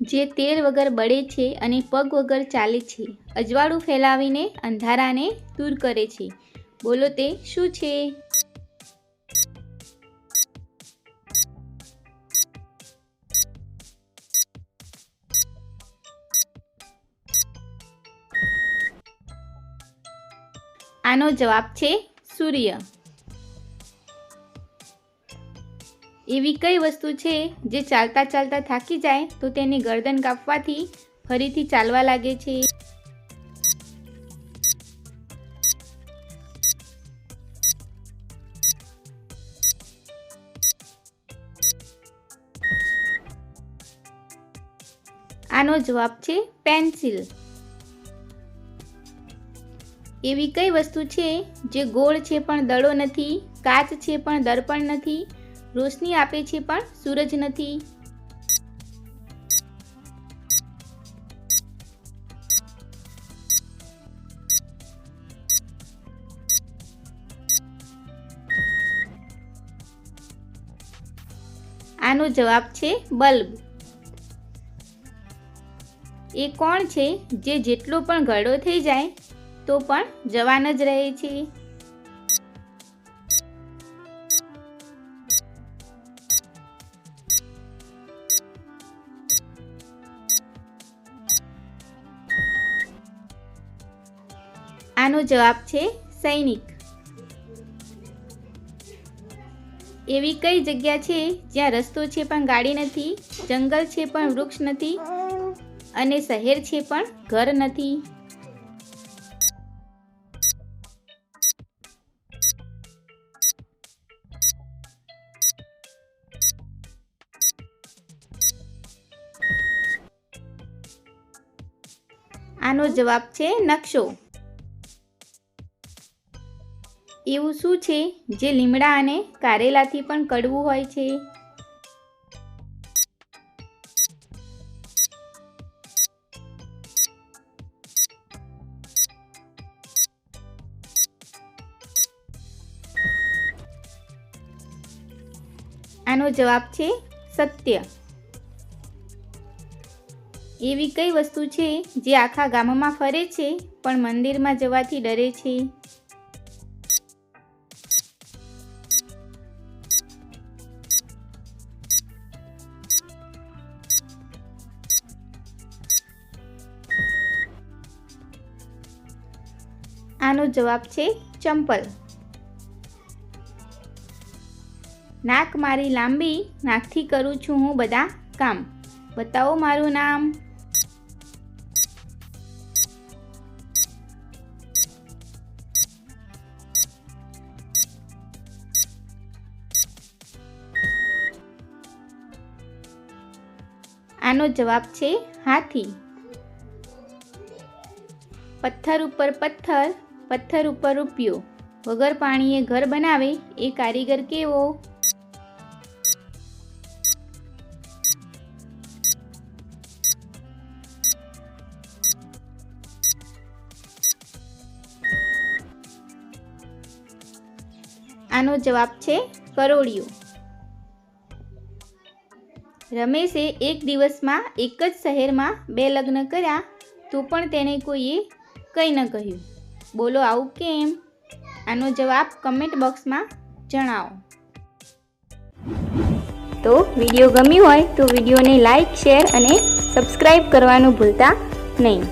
જે તેલ વગર બળે છે અને પગ વગર ચાલે છે. અજવાળું ફેલાવીને અંધારાને દૂર કરે છે. બોલો તે શું છે? આનો જવાબ છે સૂર્ય. એવી કઈ વસ્તુ છે જે ચાલતા ચાલતા થાકી જાય તો તેની ગરદન કાપવાથી ફરીથી ચાલવા લાગે છે? આનો જવાબ છે પેન્સિલ. એવી કઈ વસ્તુ છે જે ગોળ છે પણ દડો નથી, કાચ છે પણ દર્પણ નથી રોશની આપે છે પણ સૂરજ નથી. આનો જવાબ છે બલ્બ. એ કોણ છે? જે જેટલો પણ ઘડો થઈ જાય, તો પણ જવાન જ રહે છે. આનો જવાબ છે સૈનિક. એવી કઈ જગ્યા છે જ્યાં રસ્તો છે પણ ગાડી નથી, જંગલ છે પણ વૃક્ષ નથી અને શહેર છે પણ ઘર નથી? આનો જવાબ છે નકશો. એવું શું છે જે લીમડા અને કારેલાથી પણ કડવું હોય છે? આનો જવાબ છે સત્ય. એવી કઈ વસ્તુ છે જે આખા ગામમાં ફરે છે, પણ મંદિરમાં જવાથી ડરે છે? આનો જવાબ છે ચંપલ. નાક મારી લાંબી, નાકથી કરું છું હું બધા કામ. બતાવો મારું નામ. આનો જવાબ છે હાથી. પથ્થર ઉપર પથ્થર પથ્થર ઉપર રૂપિયો. વગર પાણીએ ઘર બનાવે એ કારીગર કેવો? આનો જવાબ છે કરોડિયો રમેશે એક દિવસમાં એક જ શહેરમાં બે લગ્ન કર્યા, તો પણ તેને કોઈએ કંઈ ન કહ્યું. બોલો આવું કેમ? આનો જવાબ કમેન્ટ બોક્સમાં જણાવો. તો વીડિયો ગમ્યું હોય તો વિડીયોને લાઈક શેર અને સબસ્ક્રાઈબ કરવાનું ભૂલતા નહીં.